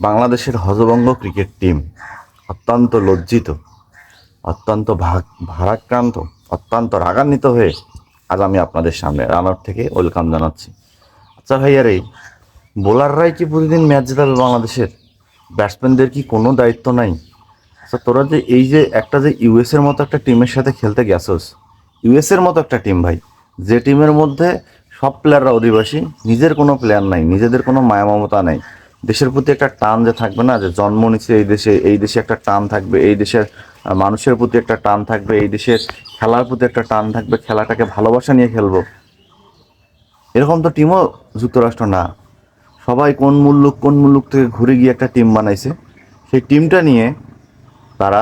বাংলাদেশের হজবঙ্গ cricket team অত্যন্ত লজ্জিত, অত্যন্ত ভা- ভারাক্রান্ত, অত্যন্ত রাগান্বিত হয়ে আজ আমি আপনাদের সামনে রানার থেকে ওয়েলকাম জানাচ্ছি। আচ্ছা ভাইয়ার, বোলাররাই কি প্রতিদিন ম্যাচ জেতাবে বাংলাদেশের? ব্যাটসম্যানদের কি কোনো দায়িত্ব নাই? আচ্ছা তোরা যে এই যে একটা যে ইউএস এর মতো একটা টিমের সাথে খেলতে গেছোস ইউএস এর মতো একটা টিম ভাই, যে টিমের মধ্যে সব প্লেয়াররা অধিবাসী, নিজের কোনো প্লেয়ার নাই, নিজেদের কোনো মায়া মমতা নাই দেশের প্রতি একটা টান যে থাকবে না, যে জন্ম নিচ্ছে এই দেশে এই দেশে একটা টান থাকবে, এই দেশের মানুষের প্রতি একটা টান থাকবে, এই দেশের খেলার প্রতি একটা টান থাকবে, খেলাটাকে ভালোবাসা নিয়ে খেলব। এরকম তো টিমও যুক্তরাষ্ট্র না। সবাই কোন মুল্লুক কোন মুল্লুক থেকে ঘুরে গিয়ে একটা টিম বানাইছে, সেই টিমটা নিয়ে তারা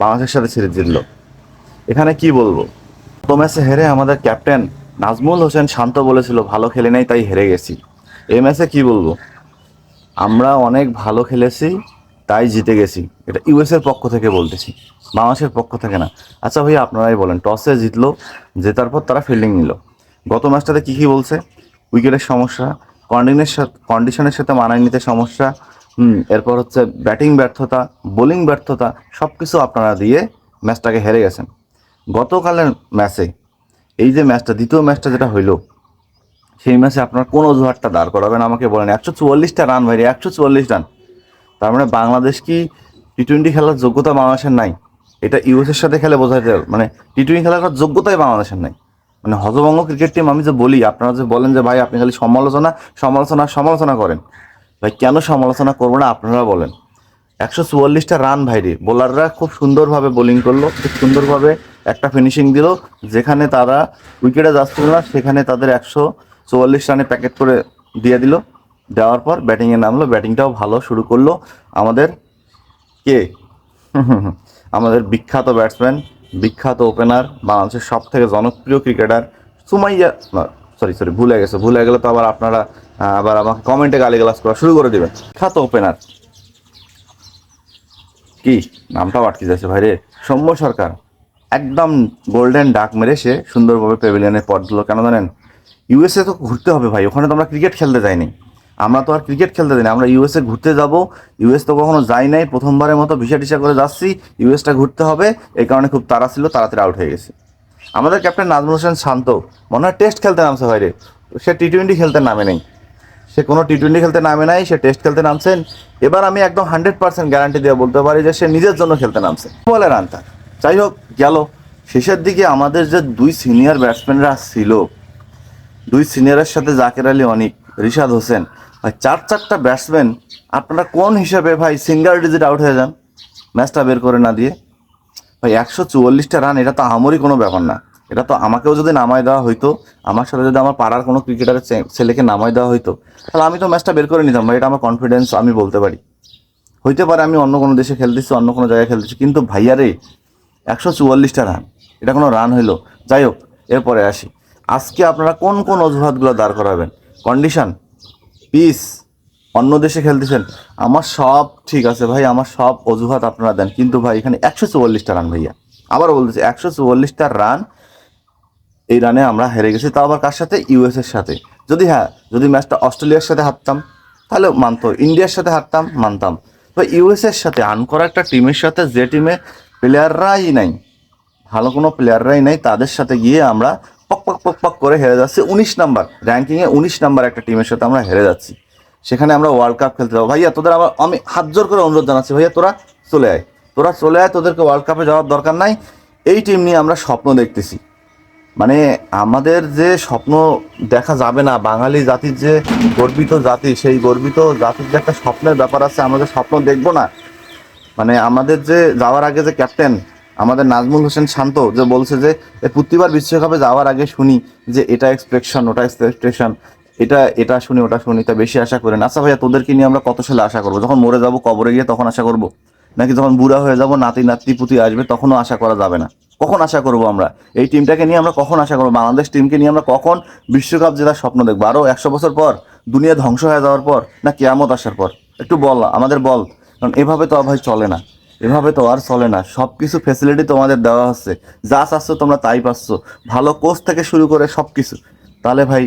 বাংলাদেশের সাথে সিরিজ জিতল এখানে কি বলব? তো ম্যাচে হেরে আমাদের ক্যাপ্টেন নাজমুল হোসেন শান্ত বলেছিল, ভালো খেলে নাই, তাই হেরে গেছি। এই ম্যাচে কি বলব? আমরা অনেক ভালো খেলেছি, তাই জিতে গেছি। এটা ইউএসের পক্ষ থেকে বলতেছি, বাংলাদেশের পক্ষ থেকে না। আচ্ছা ভাইয়া, আপনারাই বলেন, টসে জিতলো, জেতার পর তারা ফিল্ডিং নিল। গত ম্যাচটাতে কী কী বলছে? উইকেটের সমস্যা কন্ডিনের সাথে কন্ডিশনের সাথে মানায় নিতে সমস্যা, হুম, এরপর হচ্ছে ব্যাটিং ব্যর্থতা বোলিং ব্যর্থতা সব কিছু আপনারা দিয়ে ম্যাচটাকে হেরে গেছেন। গতকালের ম্যাচে এই যে ম্যাচটা দ্বিতীয় ম্যাচটা যেটা হইল সেই ম্যাচে আপনার কোন অজুহাতটা দাঁড় করাবেন আমাকে বলেন, একশো চুয়াল্লিশটা রান ভাই একশো চুয়াল্লিশ রান তার মানে বাংলাদেশ কি টি টোয়েন্টি খেলার যোগ্যতা বাংলাদেশের নাই? এটা ইউএসের সাথে খেলে বোঝা যায় মানে টি টোয়েন্টি খেলার যোগ্যতাই বাংলাদেশের নাই। মানে হজবঙ্গ ক্রিকেট টিম আমি যে বলি, আপনারা যে বলেন যে ভাই, আপনি খালি সমালোচনা সমালোচনা সমালোচনা করেন। ভাই, কেন সমালোচনা করব না আপনারা বলেন। একশো চুয়াল্লিশটা রান ভাইরে বোলাররা খুব সুন্দরভাবে বোলিং করল, খুব সুন্দরভাবে একটা ফিনিশিং দিল, যেখানে তারা উইকেটে যাচ্ছিল না, সেখানে তাদের একশো চুয়াল্লিশ রানে প্যাকেট করে দিয়ে দিল। দেওয়ার পর ব্যাটিংয়ে নামলো ব্যাটিংটাও ভালো শুরু করল। আমাদের কে? আমাদের বিখ্যাত ব্যাটসম্যান বিখ্যাত ওপেনার বাংলাদেশের সব থেকে জনপ্রিয় ক্রিকেটার সুমাইয়া সরি সরি ভুলে গেছে। ভুলে গেলে তো আবার আপনারা আবার আমাকে কমেন্টে গালিগালাজ করা শুরু করে দেবেন। বিখ্যাত ওপেনার কি? নামটাও আটকে যাচ্ছে ভাই রে সৌম্য সরকার। একদম গোল্ডেন ডাক মেরে সে সুন্দরভাবে প্যাভিলিয়নের পথ দিল। কেন জানেন? ইউএসএ তো ঘুরতে হবে ভাই, ওখানে তো আমরা ক্রিকেট খেলতে যাইনি আমরা তো আর ক্রিকেট খেলতে যাইনি আমরা ইউএসএ ঘুরতে যাব। ইউএস তো কখনো যাই নাই, প্রথমবারের মতো ভিসা টিসা করে যাচ্ছি ইউএসটা ঘুরতে হবে, এই কারণে খুব তাড়া ছিল, তাড়াতাড়ি আউট হয়ে গেছে। আমাদের ক্যাপ্টেন নাজমুল হোসেন শান্ত, মনে হয় টেস্ট খেলতে নামছে ভাই রে। সে টি টোয়েন্টি খেলতে নামে নেই। সে কোনো টি টোয়েন্টি খেলতে নামে নাই, সে টেস্ট খেলতে নামছেন। এবার আমি একদম হান্ড্রেড পার্সেন্ট গ্যারান্টি দিয়ে বলতে পারি যে সে নিজের জন্য খেলতে নামছে। বলে রান তার যাই হোক, গেল। শেষের দিকে আমাদের যে দুই সিনিয়র ব্যাটসম্যানরা ছিল দুই সিনিয়রের সাথে জাকের আলী, অনিক, রিশাদ হোসেন। ভাই, চার চারটা ব্যাটসম্যান আপনারা কোন হিসাবে ভাই সিঙ্গেল ডিজিট আউট হয়ে যান? ম্যাচটা বের করে না দিয়ে। ভাই, একশো চুয়াল্লিশটা রান এটা তো আমারই কোনো ব্যাপার না। এটা তো আমাকেও যদি নামাই দেওয়া হইতো, আমার সাথে যদি আমার পাড়ার কোনো ক্রিকেটারের ছেলেকে নামাই দেওয়া হইতো, তাহলে আমি তো ম্যাচটা বের করে নিতাম ভাই, এটা আমার কনফিডেন্স আমি বলতে পারি। হইতে পারে আমি অন্য কোনো দেশে খেলতেছি, অন্য কোনো জায়গায় খেলতেছি, কিন্তু ভাইয়া রে, একশো চুয়াল্লিশটা রান এটা কোনো রান হইল। যাই হোক, এরপরে আসি। আজকে আপনারা কোন কোন অজুহাতগুলো দাঁড় করাবেন? কন্ডিশন পিস অন্য দেশে খেলতেছেন? আমার সব ঠিক আছে ভাই, আমার সব অজুহাত আপনারা দেন। কিন্তু ভাই, এখানে একশো চুয়াল্লিশটা রান ভাইয়া। আবার বলতেছি, একশো চুয়াল্লিশটা রান এই রানে আমরা হেরে গেছি। তাও আবার কার সাথে? ইউএস এর সাথে। যদি হ্যাঁ যদি ম্যাচটা অস্ট্রেলিয়ার সাথে হারতাম, তাহলে মানতো। ইন্ডিয়ার সাথে হারতাম, মানতাম। তো ইউএস এর সাথে আন করা একটা টিমের সাথে যে টিমে প্লেয়াররাই নাই, ভালো কোনো প্লেয়াররাই নাই, তাদের সাথে গিয়ে আমরা পক পক পক পক করে হেরে যাচ্ছে। উনিশ নাম্বার র্যাঙ্কিংয়ে উনিশ নাম্বার একটা টিমের সাথে আমরা হেরে যাচ্ছি। সেখানে আমরা ওয়ার্ল্ড কাপ খেলতে যাব। ভাইয়া, তোদের আমার আমি হাত জোর করে অনুরোধ জানাচ্ছি। ভাইয়া, তোরা চলে আয়। তোরা চলে আয়, তোদেরকে ওয়ার্ল্ড কাপে যাওয়ার দরকার নাই। এই টিম নিয়ে আমরা স্বপ্ন দেখতেছি। মানে আমাদের যে স্বপ্ন দেখা যাবে না, বাঙালি জাতির যে গর্বিত জাতি, সেই গর্বিত জাতির যে একটা স্বপ্নের ব্যাপার আছে, আমরা যে স্বপ্ন দেখব না মানে আমাদের যে যাওয়ার আগে যে ক্যাপ্টেন আমাদের নাজমুল হোসেন শান্ত যে বলছে যে প্রতিবার বিশ্বকাপে যাওয়ার আগে শুনি যে এটা এক্সপেকশন ওটা এক্সপেকটেশন এটা এটা শুনি, ওটা শুনি, তা বেশি আশা করেন। আচ্ছা ভাইয়া, তোদেরকে নিয়ে আমরা কত সালে আশা করব? যখন মরে যাব, কবরে গিয়ে তখন আশা করব? নাকি যখন বুড়া হয়ে যাব, নাতি নাতি পুতি আসবে, তখনও আশা করা যাবে না? কখন আশা করব আমরা? এই টিমটাকে নিয়ে আমরা কখন আশা করব? বাংলাদেশ টিমকে নিয়ে আমরা কখন বিশ্বকাপ জেতার স্বপ্ন দেখব? আরও একশো বছর পর, দুনিয়া ধ্বংস হয়ে যাওয়ার পর, না কেয়ামত আসার পর? একটু বল, আমাদের বল। কারণ এভাবে তো ভাই চলে না। এভাবে তো আর চলে না। সব কিছু ফেসিলিটি তোমাদের দেওয়া হচ্ছে। যা চাচ্ছ তোমরা তাই পাচ্ছ। ভালো কোচ থেকে শুরু করে সব কিছু তাহলে ভাই,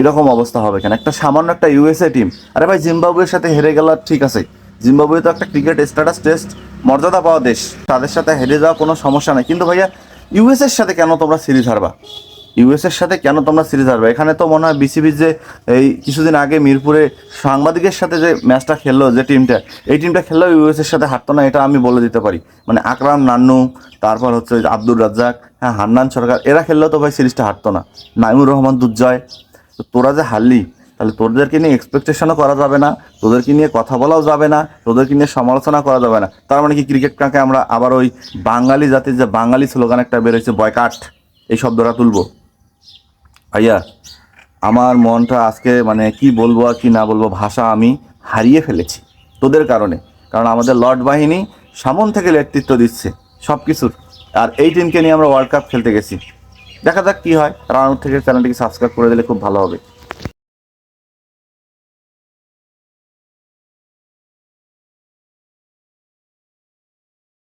এরকম অবস্থা হবে কেন? একটা সামান্য একটা ইউএসএ টিম আরে ভাই, জিম্বাবুয়ের সাথে হেরে গেল ঠিক আছে। জিম্বাবুয়ে তো একটা ক্রিকেট স্ট্যাটাস টেস্ট মর্যাদা পাওয়া দেশ। তাদের সাথে হেরে যাওয়া কোনো সমস্যা নেই। কিন্তু ভাইয়া ইউএসএর সাথে কেন তোমরা সিরিজ হারবা? ইউএসের সাথে কেন তোমরা সিরিজ হারবে? এখানে তো মনে হয় বিসিবির যে এই কিছুদিন আগে মিরপুরে সাংবাদিকের সাথে যে ম্যাচটা খেললো যে টিমটা, এই টিমটা খেললেও ইউএসের সাথে হারতো না, এটা আমি বলে দিতে পারি। মানে আকরাম, নান্নু, তারপর হচ্ছে আব্দুর রাজ্জাক হ্যাঁ হান্নান সরকার, এরা খেললেও তো ভাই সিরিজটা হারতো না। নাইমুর রহমান দুর্জয় তো তোরা যে হারলি, তাহলে তোদেরকে নিয়ে এক্সপেকটেশনও করা যাবে না, তোদেরকে নিয়ে কথা বলাও যাবে না, তোদেরকে নিয়ে সমালোচনা করা যাবে না। তার মানে কি ক্রিকেটটাকে আমরা আবার ওই বাঙালি জাতির যে বাঙালি স্লোগান একটা বেরোয়েছে বয়কাট এই শব্দটা তুলবো। ভাইয়া, আমার মনটা আজকে মানে কি বলব আর কি না বলব ভাষা আমি হারিয়ে ফেলেছি তোদের কারণে। কারণ আমাদের লর্ড বাহিনী সামন থেকে নেতৃত্ব দিচ্ছে সব কিছুর আর এই টিমকে নিয়ে আমরা ওয়ার্ল্ড কাপ খেলতে গেছি। দেখা যাক কী হয়। রান থেকে চ্যানেলটিকে সাবস্ক্রাইব করে দিলে খুব ভালো হবে।